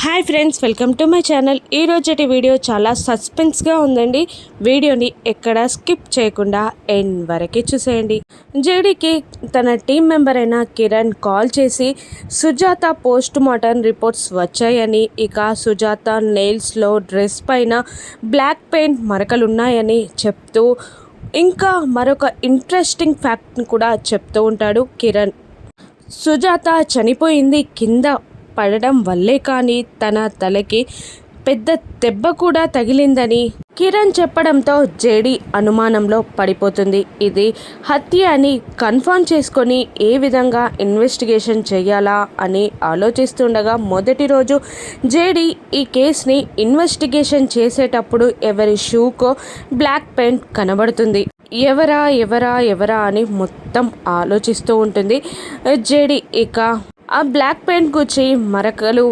Hi friends welcome to my channel. ఈ video చాలా సస్పెన్స్గా ఉందండి. వీడియోని ఎక్కడ స్కిప్ చేయకుండా ఎండ్ వరకే చూసేయండి. జేడీకి తన టీం మెంబర్ అయిన కిరణ్ కాల్ చేసి సుజాత పోస్ట్ మార్టం రిపోర్ట్స్ వచ్చాయని ఇక సుజాత నెయిల్స్లో డ్రెస్ పైన బ్లాక్ పెయింట్ మరకలు ఉన్నాయని చెప్తూ ఇంకా మరొక ఇంట్రెస్టింగ్ ఫ్యాక్ట్ని కూడా చెప్తూ ఉంటాడు కిరణ్. సుజాత చనిపోయింది కింద పడడం వల్లే కానీ తన తలకి పెద్ద దెబ్బ కూడా తగిలిందని కిరణ్ చెప్పడంతో జేడి అనుమానంలో పడిపోతుంది. ఇది హత్య అని కన్ఫర్మ్ చేసుకొని ఏ విధంగా ఇన్వెస్టిగేషన్ చేయాలా అని ఆలోచిస్తుండగా మొదటి రోజు జేడి ఈ కేసుని ఇన్వెస్టిగేషన్ చేసేటప్పుడు ఎవరి షూకో బ్లాక్ పెయింట్ కనబడుతుంది. ఎవరా ఎవరా ఎవరా అని మొత్తం ఆలోచిస్తూ ఉంటుంది. జేడి ఇక ఆ బ్లాక్ పెయింట్ గుచ్చి మరకలు.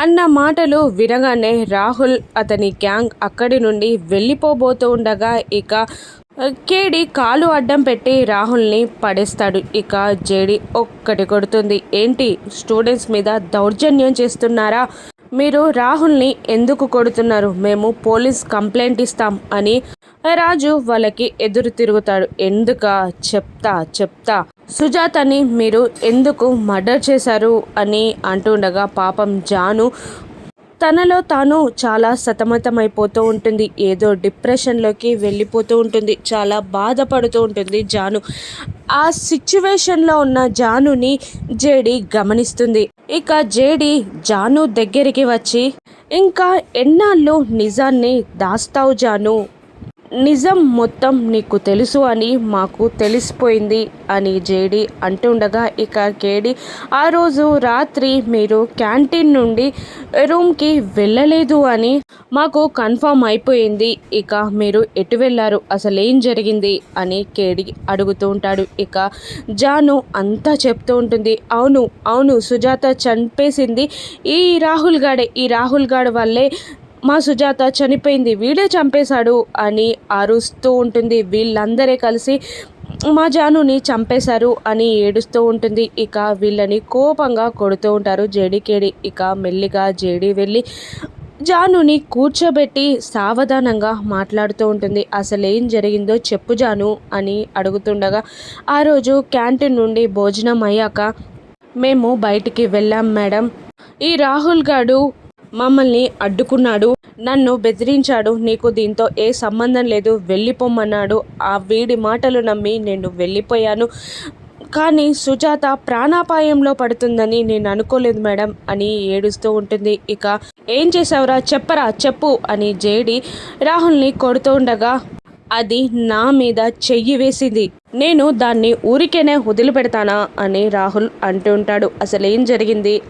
అన్న మాటలు వినగానే రాహుల్ అతని గ్యాంగ్ అక్కడి నుండి వెళ్ళిపోబోతూ ఉండగా ఇక కేడి కాలు అడ్డం పెట్టి రాహుల్ని పడేస్తాడు. ఇక జేడి ఒక్కటి కొడుతుంది. ఏంటి? స్టూడెంట్స్ మీద దౌర్జన్యం చేస్తున్నారా? మీరు రాహుల్ని ఎందుకు కొడుతున్నారు? మేము పోలీస్ కంప్లైంట్ ఇస్తాం అని రాజు వాళ్ళకి ఎదురు తిరుగుతాడు. ఎందుక? చెప్తా చెప్తా. సుజాతని మీరు ఎందుకు మర్డర్ చేశారు అని అంటుండగా పాపం జాను తనలో తాను చాలా సతమతమైపోతూ ఉంటుంది. ఏదో డిప్రెషన్లోకి వెళ్ళిపోతూ ఉంటుంది. చాలా బాధపడుతూ ఉంటుంది జాను. ఆ సిచ్యువేషన్లో ఉన్న జానుని జేడి గమనిస్తుంది. ఇక జేడి జాను దగ్గరికి వచ్చి ఇంకా ఎన్నాళ్ళు నిజాన్ని దాస్తావు జాను? నిజం మొత్తం నీకు తెలుసు అని మాకు తెలిసిపోయింది అని జేడి అంటుండగా ఇక కేడి ఆ రోజు రాత్రి మీరు క్యాంటీన్ నుండి రూమ్కి వెళ్ళలేదు అని మాకు కన్ఫర్మ్ అయిపోయింది. ఇక మీరు ఎటు వెళ్ళారు? అసలు ఏం జరిగింది? అని కేడి అడుగుతూ ఉంటాడు. ఇక జాను అంతా చెప్తూ ఉంటుంది. అవును అవును సుజాత చంపేసింది ఈ రాహుల్ గాడే. ఈ రాహుల్ గాడ్ వల్లే మా సుజాత చనిపోయింది వీడే చంపేశాడు అని అరుస్తూ ఉంటుంది. వీళ్ళందరే కలిసి మా జానుని చంపేశారు అని ఏడుస్తూ ఉంటుంది. ఇక వీళ్ళని కోపంగా కొడుతూ ఉంటారు జేడీకేడి. ఇక మెల్లిగా జేడీ వెళ్ళి జానుని కూర్చోబెట్టి సావధానంగా మాట్లాడుతూ ఉంటుంది. అసలేం జరిగిందో చెప్పు జాను అని అడుగుతుండగా ఆ రోజు క్యాంటీన్ నుండి భోజనం అయ్యాక మేము బయటికి వెళ్ళాం మేడం. ఈ రాహుల్ గాడు మమ్మల్ని అడ్డుకున్నాడు. నన్ను బెదిరించాడు. నీకు దీంతో ఏ సంబంధం లేదు. వెళ్ళిపోమన్నాడు. ఆ వీడి మాటలు నమ్మి నేను వెళ్ళిపోయాను. కానీ సుజాత ప్రాణాపాయంలో పడుతుందని నేను అనుకోలేదు మేడం అని ఏడుస్తూ ఉంటుంది. ఇక ఏం చేసావురా చెప్పరా? చెప్పు అని జేడి రాహుల్ని కొడుతూ ఉండగా అది నా మీద చెయ్యి వేసింది. నేను దాన్ని ఊరికేనే వదిలిపెడతానా అని రాహుల్ అంటూ ఉంటాడు. అసలేం జరిగింది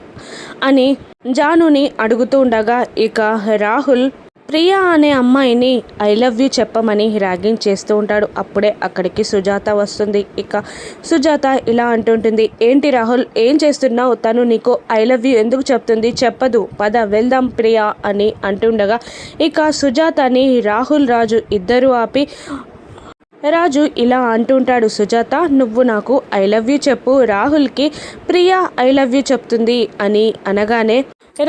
అని జానుని అడుగుతూ ఉండగా ఇక రాహుల్ ప్రియా అనే అమ్మాయిని ఐ లవ్ యూ చెప్పమని ర్యాగింగ్ చేస్తూ ఉంటాడు. అప్పుడే అక్కడికి సుజాత వస్తుంది. ఇక సుజాత ఇలా అంటుంటుంది ఏంటి రాహుల్ ఏం చేస్తున్నావు? తను నీకు ఐ లవ్ యూ ఎందుకు చెప్తుంది? చెప్పదు. పద వెళ్దాం ప్రియా అని అంటుండగా ఇక సుజాతని రాహుల్ రాజు ఇద్దరు ఆపి రాజు ఇలా అంటుంటాడు సుజాత నువ్వు నాకు ఐ లవ్ యూ చెప్పు రాహుల్కి ప్రియా ఐ లవ్ యూ చెప్తుంది అని అనగానే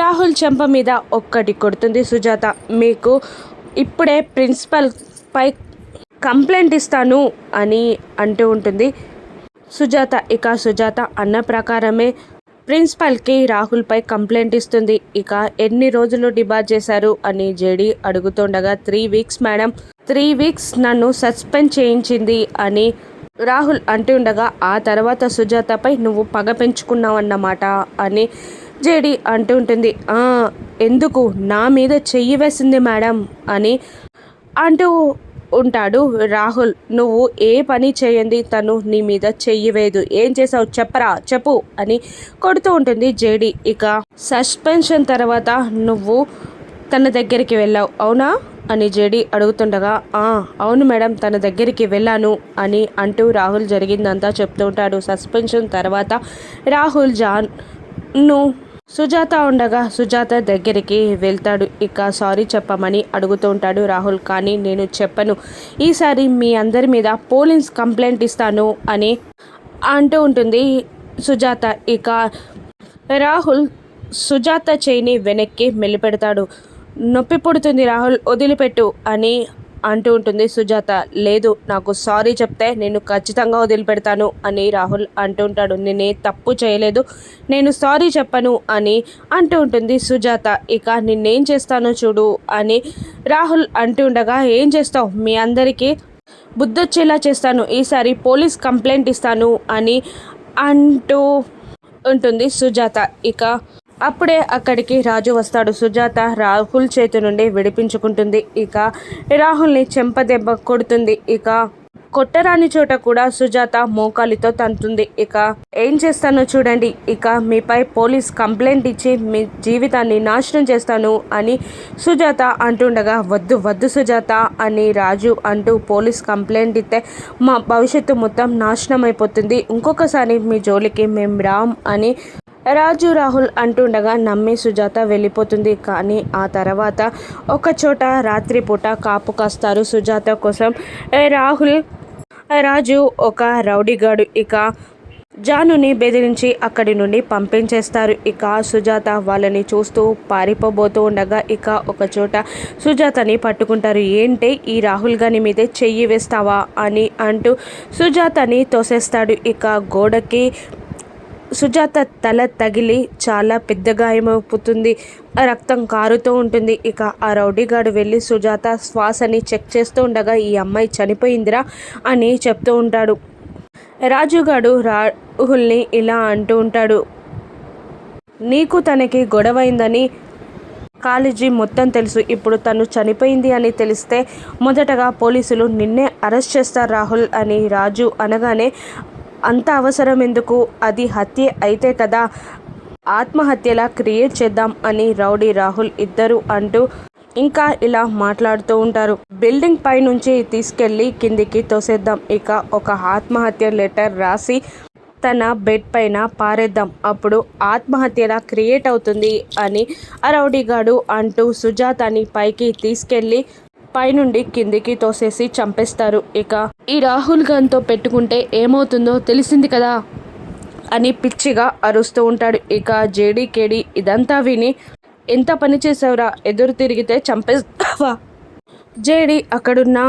రాహుల్ చెంప మీద ఒక్కటి కొడుతుంది సుజాత. మీకు ఇప్పుడే ప్రిన్సిపల్ పై కంప్లైంట్ ఇస్తాను అని అంటూ ఉంటుంది. సుజాత ఇక సుజాత అన్న ప్రకారమే ప్రిన్సిపల్కి రాహుల్పై కంప్లైంట్ ఇస్తుంది. ఇక ఎన్ని రోజులు డిబార్ చేశారు అని JD అడుగుతుండగా three weeks madam. Three weeks నన్ను సస్పెండ్ చేయించింది అని రాహుల్ అంటుండగా ఆ తర్వాత సుజాతపై నువ్వు పగ పెంచుకున్నావన్నమాట అని జేడి అంటుంటుంది ఎందుకు? నా మీద చెయ్యి వేసింది మేడం అని అంటూ ఉంటాడు రాహుల్. నువ్వు ఏ పని చేయండి తను నీ మీద చెయ్యవేదు ఏం చేసావు చెప్పరా? చెప్పు అని కొడుతూ ఉంటుంది జేడి. ఇక సస్పెన్షన్ తర్వాత నువ్వు తన దగ్గరికి వెళ్ళావు. అవునా? అని జేడి అడుగుతుండగా అవును మేడం తన దగ్గరికి వెళ్ళాను అని అంటూ రాహుల్ జరిగిందంతా చెప్తూ ఉంటాడు. సస్పెన్షన్ తర్వాత రాహుల్ జాన్ను సుజాత ఉండగా సుజాత దగ్గరికి వెళ్తాడు. ఇక సారీ చెప్పమని అడుగుతూ ఉంటాడు రాహుల్. కానీ నేను చెప్పను. ఈసారి మీ అందరి మీద పోలీస్ కంప్లైంట్ ఇస్తాను అని అంటూ ఉంటుంది సుజాత. ఇక రాహుల్ సుజాత చేయిని వెనక్కి మెల్లిపెడతాడు నొప్పి పుడుతుంది రాహుల్ వదిలిపెట్టు అని అంటూ ఉంటుంది సుజాత. లేదు నాకు సారీ చెప్తే నేను ఖచ్చితంగా వదిలిపెడతాను అని రాహుల్ అంటూ ఉంటాడు. నేనే తప్పు చేయలేదు నేను సారీ చెప్పను అని అంటూ ఉంటుంది సుజాత. ఇక నిన్నేం చేస్తానో చూడు అని రాహుల్ అంటూ ఉండగా ఏం చేస్తావు? మీ అందరికీ బుద్ధొచ్చేలా చేస్తాను. ఈసారి పోలీస్ కంప్లైంట్ ఇస్తాను అని అంటూ ఉంటుంది సుజాత. ఇక అప్పుడే అక్కడికి రాజు వస్తాడు. సుజాత రాహుల్ చేతి నుండి విడిపించుకుంటుంది. ఇక రాహుల్ని చెంపదెబ్బ కొడుతుంది. ఇక కొట్టరాని చోట కూడా సుజాత మోకాలితో తంతుంది. ఇక ఏం చేస్తానో చూడండి. ఇక మీపై పోలీస్ కంప్లైంట్ ఇచ్చి మీ జీవితాన్ని నాశనం చేస్తాను అని సుజాత అంటుండగా వద్దు వద్దు సుజాత అని రాజు అంటూ పోలీస్ కంప్లైంట్ ఇస్తే మా భవిష్యత్తు మొత్తం నాశనం అయిపోతుంది ఇంకొకసారి మీ జోలికి మేము రాం అని రాజు రాహుల్ అంటుండగా నమ్మి సుజాత వెళ్ళిపోతుంది కానీ ఆ తర్వాత ఒక చోట రాత్రిపూట కాపు కాస్తారు సుజాత కోసం. రాహుల్ రాజు ఒక రౌడీగాడు. ఇక జానుని బెదిరించి అక్కడి నుండి పంపించేస్తారు. ఇక సుజాత వాళ్ళని చూస్తూ పారిపోబోతూ ఉండగా ఇక ఒక చోట సుజాతని పట్టుకుంటారు. ఏంటి ఈ రాహుల్ గాని మీదే చెయ్యి వేస్తావా అని అంటూ సుజాతని తోసేస్తాడు. ఇక గోడకి సుజాత తల తగిలి చాలా పెద్ద గాయమైపోతుంది రక్తం కారుతూ ఉంటుంది. ఇక ఆ రౌడీగాడు వెళ్ళి సుజాత శ్వాసని చెక్ చేస్తూ ఉండగా ఈ అమ్మాయి చనిపోయిందిరా అని చెప్తూ ఉంటాడు. రాజుగాడు రాహుల్ని ఇలా అంటూ ఉంటాడు. నీకు తనకి గొడవైందని కాలేజీ మొత్తం తెలుసు. ఇప్పుడు తను చనిపోయింది అని తెలిస్తే మొదటగా పోలీసులు నిన్నే అరెస్ట్ చేస్తారు రాహుల్ అని రాజు అనగానే అంత అవసరం ఎందుకు? అది హత్య అయితే కదా? ఆత్మహత్యలా క్రియేట్ చేద్దాం అని రౌడీ రాహుల్ ఇద్దరు అంటూ ఇంకా ఇలా మాట్లాడుతూ ఉంటారు. బిల్డింగ్ పై నుంచి తీసుకెళ్ళి కిందికి తోసేద్దాం. ఇక ఒక ఆత్మహత్య లెటర్ రాసి తన బెడ్ పైన పారేద్దాం. అప్పుడు ఆత్మహత్యలా క్రియేట్ అవుతుంది అని అరౌడిగాడు అంటూ సుజాతని పైకి తీసుకెళ్ళి పైనుండి కిందికి తోసేసి చంపేస్తారు. ఇక ఈ రాహుల్ గాంధీతో పెట్టుకుంటే ఏమవుతుందో తెలిసింది కదా అని పిచ్చిగా అరుస్తూ ఉంటాడు. ఇక జేడీకేడి ఇదంతా విని ఎంత పని చేసావురా ఎదురు తిరిగితే చంపేస్తావా? జేడీ అక్కడున్న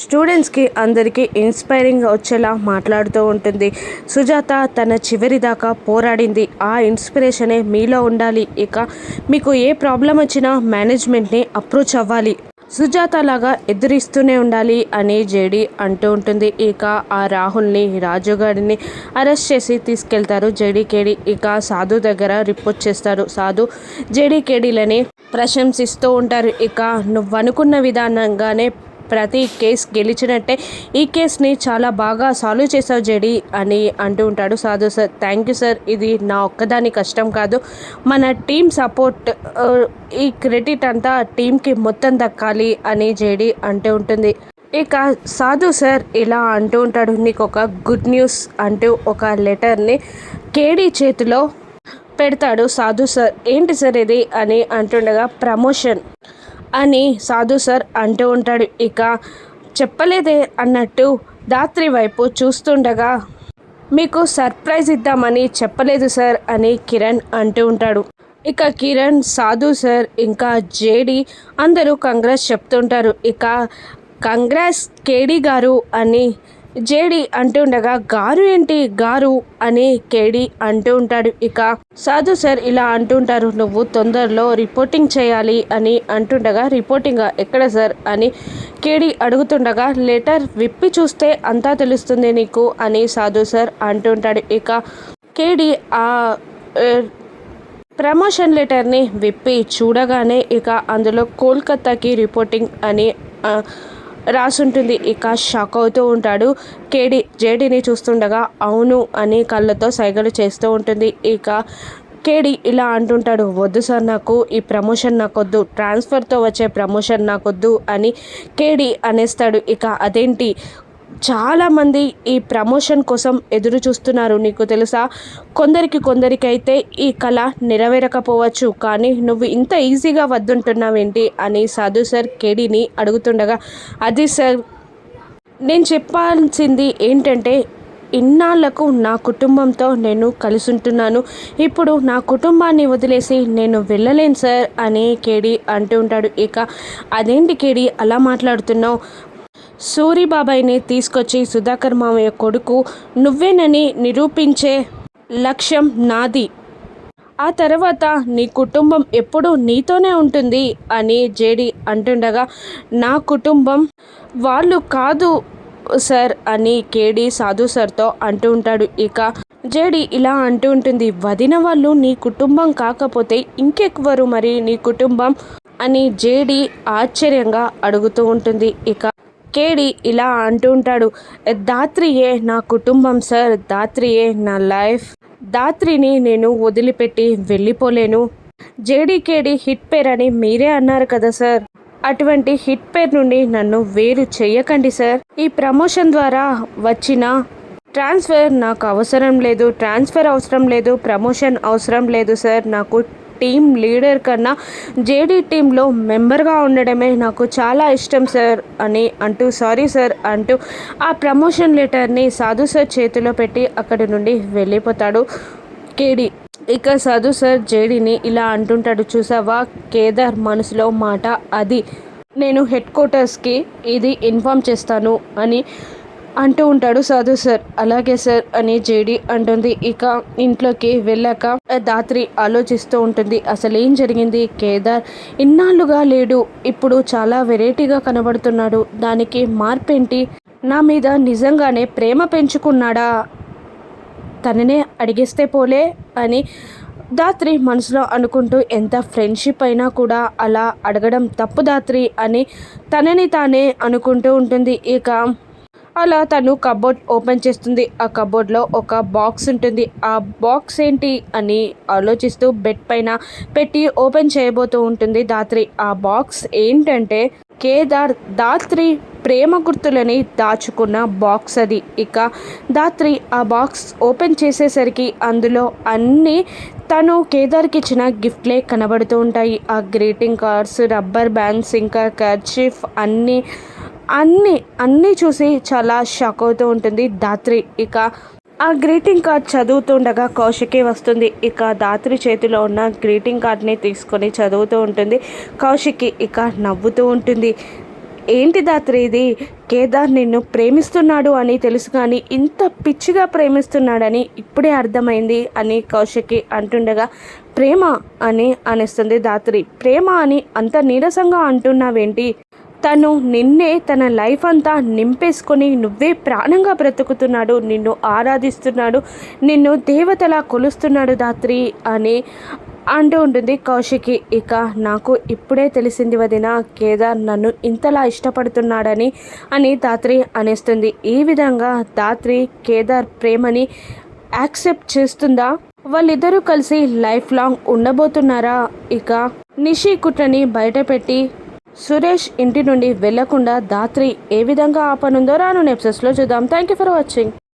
స్టూడెంట్స్కి అందరికీ ఇన్స్పైరింగ్ వచ్చేలా మాట్లాడుతూ ఉంటుంది. సుజాత తన చివరి దాకా పోరాడింది. ఆ ఇన్స్పిరేషనే మీలో ఉండాలి. ఇక మీకు ఏ ప్రాబ్లం వచ్చినా మేనేజ్మెంట్ని అప్రోచ్ అవ్వాలి. సుజాత లాగా ఎదురిస్తూనే ఉండాలి అని జేడి అంటూ ఉంటుంది. ఇక ఆ రాహుల్ని రాజుగారిని అరెస్ట్ చేసి తీసుకెళ్తారు జేడీకేడి. ఇక సాధు దగ్గర రిపోర్ట్ చేస్తారు. సాధు జేడీకేడీలని ప్రశంసిస్తూ ఉంటారు. ఇక నువ్వు అనుకున్న విధానంగానే ప్రతి కేస్ గెలిచినట్టే. ఈ కేస్ని చాలా బాగా సాల్వ్ చేసావు జడి అని అంటూ ఉంటాడు సాధు సార్. Thank you sir. ఇది నా ఒక్కదాని కష్టం కాదు. మన టీం సపోర్ట్ ఈ క్రెడిట్ అంతా టీంకి మొత్తం దక్కాలి అని జేడి అంటూ ఉంటుంది. ఇక సాధు సార్ ఇలా అంటూ ఉంటాడు నీకు ఒక గుడ్ న్యూస్ అంటూ ఒక లెటర్ని కేడీ చేతిలో పెడతాడు సాధు సార్. ఏంటి సార్ ఇది? అని అంటుండగా ప్రమోషన్. అని సాధు సార్ అంటూ ఉంటాడు. ఇక చెప్పలేదే అన్నట్టు దాత్రి వైపు చూస్తుండగా మీకు సర్ప్రైజ్ ఇద్దామని చెప్పలేదు సార్ అని కిరణ్ అంటూ ఉంటాడు. ఇక కిరణ్ సాధు సార్ ఇంకా జేడి అందరూ కంగ్రెస్ చెప్తుంటారు. ఇక కంగ్రెస్ కేడీ గారు అని జేడి అంటుండగా గారు ఏంటి? గారు అని కేడి అంటూ ఉంటాడు. ఇక సాధు సార్ ఇలా అంటుంటారు నువ్వు తొందరలో రిపోర్టింగ్ చేయాలి అని అంటుండగా రిపోర్టింగ్ ఎక్కడ సార్? అని కేడి అడుగుతుండగా లెటర్ విప్పి చూస్తే అంతా తెలుస్తుంది నీకు అని సాధు సార్ అంటుంటాడు ఇక కేడి ఆ ప్రమోషన్ లెటర్ని విప్పి చూడగానే ఇక అందులో కోల్కత్తాకి రిపోర్టింగ్ అని రాసుంటుంది. ఇక షాక్ అవుతూ ఉంటాడు. కేడి జేడీని చూస్తుండగా అవును అని కళ్ళతో సైగలు చేస్తూ ఉంటుంది. ఇక కేడి ఇలా అంటుంటాడు వద్దు సార్ నాకు ఈ ప్రమోషన్ నాకొద్దు ట్రాన్స్ఫర్తో వచ్చే ప్రమోషన్ నాకొద్దు అని కేడి అనేస్తాడు. ఇక అదేంటి చాలామంది ఈ ప్రమోషన్ కోసం ఎదురు చూస్తున్నారు నీకు తెలుసా? కొందరికి కొందరికైతే ఈ కళ నెరవేరకపోవచ్చు కానీ నువ్వు ఇంత ఈజీగా వద్దుంటున్నావేంటి అని సాధు సార్ కేడీని అడుగుతుండగా అది సార్ నేను చెప్పాల్సింది ఏంటంటే ఇన్నాళ్ళకు నా కుటుంబంతో నేను కలిసి ఉంటున్నాను ఇప్పుడు నా కుటుంబాన్ని వదిలేసి నేను వెళ్ళలేను సార్ అని కేడి అంటూ ఉంటాడు. ఇక అదేంటి కేడి అలా మాట్లాడుతున్నావు? సూరిబాబాయిని తీసుకొచ్చి సుధాకర్ మామయ్య కొడుకు నువ్వేనని నిరూపించే లక్ష్యం నాది. ఆ తర్వాత నీ కుటుంబం ఎప్పుడూ నీతోనే ఉంటుంది అని జేడి అంటుండగా నా కుటుంబం వాళ్ళు కాదు సార్ అని కేడి సాధు సార్తో అంటూ ఉంటాడు. ఇక జేడి ఇలా అంటూ ఉంటుంది వదిన వాళ్ళు నీ కుటుంబం కాకపోతే ఇంకెక్కువరు మరి నీ కుటుంబం? అని జేడి ఆశ్చర్యంగా అడుగుతూ ఉంటుంది. ఇక కేడి ఇలా అంటూ ఉంటాడు. దాత్రియే నా కుటుంబం సార్. దాత్రియే నా లైఫ్. దాత్రిని నేను వదిలిపెట్టి వెళ్ళిపోలేను. జేడీకేడి హిట్ పేర్ అని మీరే అన్నారు కదా సార్. అటువంటి హిట్ పేర్ నుండి నన్ను వేరు చేయకండి సార్. ఈ ప్రమోషన్ ద్వారా వచ్చిన ట్రాన్స్ఫర్ నాకు అవసరం లేదు. ట్రాన్స్ఫర్ అవసరం లేదు. ప్రమోషన్ అవసరం లేదు సార్. నాకు టీం లీడర్ కన్నా జేడీ టీంలో మెంబర్గా ఉండడమే నాకు చాలా ఇష్టం సార్ అని అంటూ సారీ సార్ అంటూ ఆ ప్రమోషన్ లెటర్ని సాధు సార్ చేతిలో పెట్టి అక్కడి నుండి వెళ్ళిపోతాడు కేడి. ఇక సాధు సార్ జేడీని ఇలా అంటుంటాడు చూసావా కేదార్ మనసులో మాట అది. నేను హెడ్ క్వార్టర్స్కి ఇది ఇన్ఫామ్ చేస్తాను అని అంటూ ఉంటాడు సాధు సార్. అలాగే సార్ అని జేడి అంటుంది. ఇక ఇంట్లోకి వెళ్ళాక దాత్రి ఆలోచిస్తూ ఉంటుంది. అసలు ఏం జరిగింది? కేదార్ ఇన్నాళ్ళుగా లేడు. ఇప్పుడు చాలా వెరైటీగా కనబడుతున్నాడు. దానికి మార్పేంటి? నా మీద నిజంగానే ప్రేమ పెంచుకున్నాడా? తననే అడిగేస్తే పోలే అని దాత్రి మనసులో అనుకుంటూ ఎంత ఫ్రెండ్షిప్ అయినా కూడా అలా అడగడం తప్పు దాత్రి అని తనని తానే అనుకుంటూ ఉంటుంది. ఇక అలా తను కబోర్డ్ ఓపెన్ చేస్తుంది. ఆ కబోర్డ్లో ఒక బాక్స్ ఉంటుంది. ఆ బాక్స్ ఏంటి అని ఆలోచిస్తూ బెడ్ పైన పెట్టి ఓపెన్ చేయబోతూ ఉంటుంది దాత్రి ఆ బాక్స్ ఏంటంటే కేదార్ దాత్రి ప్రేమ గుర్తులని దాచుకున్న బాక్స్ అది. ఇక దాత్రి ఆ బాక్స్ ఓపెన్ చేసేసరికి అందులో అన్నీ తను కేదార్కి ఇచ్చిన గిఫ్ట్లే కనబడుతూ ఉంటాయి. ఆ గ్రీటింగ్ కార్డ్స్ రబ్బర్ బ్యాండ్స్ ఇంకా కర్చీఫ్ అన్నీ అన్నీ అన్నీ చూసి చాలా షాక్ అవుతూ ఉంటుంది దాత్రి ఇక ఆ గ్రీటింగ్ కార్డ్ చదువుతుండగా కౌశికి వస్తుంది. ఇక దాత్రి చేతిలో ఉన్న గ్రీటింగ్ కార్డ్ని తీసుకొని చదువుతూ ఉంటుంది. కౌశికి ఇక నవ్వుతూ ఉంటుంది. ఏంటి దాత్రి ఇది? కేదార్ నిన్ను ప్రేమిస్తున్నాడు అని తెలుసు కానీ ఇంత పిచ్చిగా ప్రేమిస్తున్నాడని ఇప్పుడే అర్థమైంది అని కౌశికి అంటుండగా. ప్రేమ అని అనిస్తుంది దాత్రి ప్రేమ అని అంత నీరసంగా అంటున్నావేంటి? తను నిన్నే తన లైఫ్ అంతా నింపేసుకొని నువ్వే ప్రాణంగా బ్రతుకుతున్నాడు నిన్ను ఆరాధిస్తున్నాడు నిన్ను దేవతలా కొలుస్తున్నాడు దాత్రి అని అంటూ ఉంటుంది కౌశికి. ఇక నాకు ఇప్పుడే తెలిసింది వదిన కేదార్ నన్ను ఇంతలా ఇష్టపడుతున్నాడని అని దాత్రి అనేస్తుంది. ఈ విధంగా దాత్రి కేదార్ ప్రేమని యాక్సెప్ట్ చేస్తుందా? వాళ్ళిద్దరూ కలిసి లైఫ్ లాంగ్ ఉండబోతున్నారా? ఇక నిషి కుట్రని బయటపెట్టి సురేష్ ఇంటి నుండి వెళ్ళకుండా దాత్రి ఏ విధంగా ఆపనుందో రాను నెప్సెస్లో చూద్దాం. Thank you for watching